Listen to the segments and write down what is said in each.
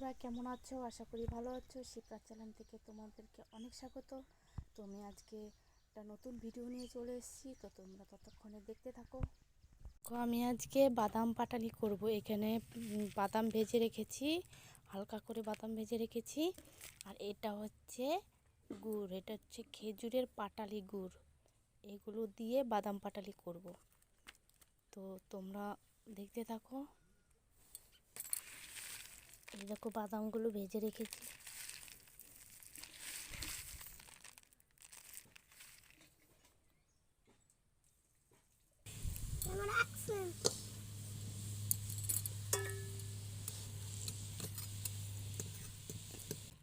বন্ধুরা, কেমন আছো? আশা করি ভালো আছো। শিপ্রা চ্যানেল থেকে তোমাদেরকে অনেক স্বাগত। তো আমি আজকে একটা নতুন ভিডিও নিয়ে চলে এসেছি। তো তোমরা ততক্ষণে দেখতে থাকো। আমি আজকে বাদাম পাটালি করব। এখানে বাদাম ভেজে রেখেছি। হালকা করে বাদাম ভেজে রেখেছি। আর এটা হচ্ছে গুড়। এটা হচ্ছে খেজুরের পাটালি গুড়। এগুলো দিয়ে বাদাম পাটালি করব। তো তোমরা দেখতে থাকো। দেখো বাদামগুলো ভেজে রেখেছি।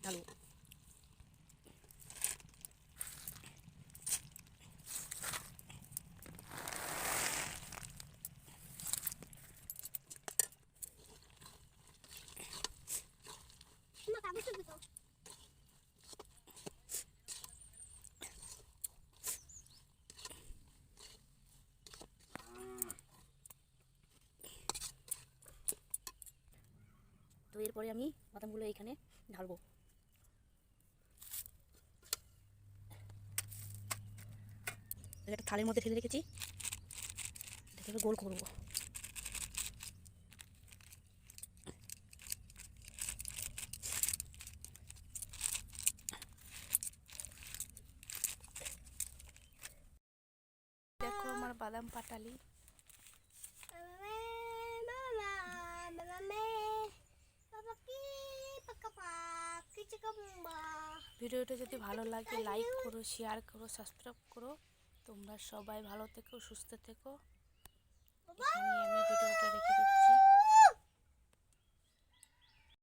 ঢালু তো এরপরে আমি বাদামগুলো এইখানে ঢালবো। একটা থালের মধ্যে ঢেলে রেখেছি। এটাকে গোল করব। দেখো আমার বাদাম পাটালি। ভিডিওটা যদি ভালো লাগে লাইক করো শেয়ার করো সাবস্ক্রাইব করো। তোমরা সবাই ভালো থেকো, সুস্থ থেকো। আমি ভিডিওটা